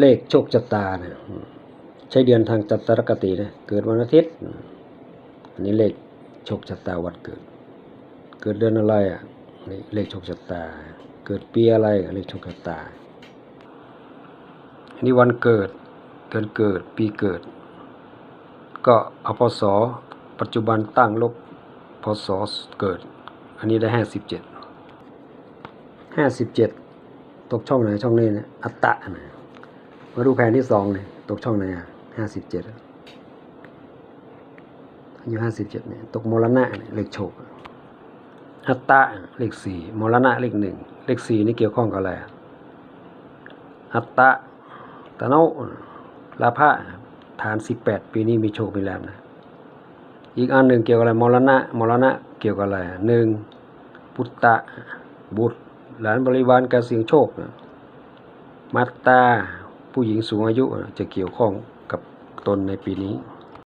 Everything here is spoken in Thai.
เลขโชคชะตาเนี่ยใช้เดือนทางจัตรคตินะเกิดวันอาทิตย์ อันนี้เลขโชคชะตาวันเกิด เกิดเดือนอะไรอะนี่เลขโชคชะตา เกิดปีอะไรอะเลขโชคชะตา อันนี้วันเกิดเดือนเกิดปีเกิด ก็เอาพศปัจจุบันตั้งลบพศเกิด อันนี้ได้ห้าสิบเจ็ดห้าสิบเจ็ดตกช่องไหนช่องนี้นี่ยอัตตะนะ มาดูแผนที่สองเนี่ยตกช่องไหนอะห้าสิบเจ็ดอายุห้าสิบเจ็ดเนี่ยตกมรณะเลขโชคอัตตะเลขสี่มรณะเลขหนึ่งเลขสี่นี่เกี่ยวข้องกับอะไรอัตตะตะโนลาภะฐานสิบแปดปีนี้มีโชคมีแรมนะอีกอันหนึ่งเกี่ยวกับอะไรมรณะมรณะเกี่ยวกับอะไรหนึ่งพุตตะบุตร หลานบริวารการเสี่ยงโชค มัตตา ผู้หญิงสูงอายุจะเกี่ยวข้องกับตนในปีนี้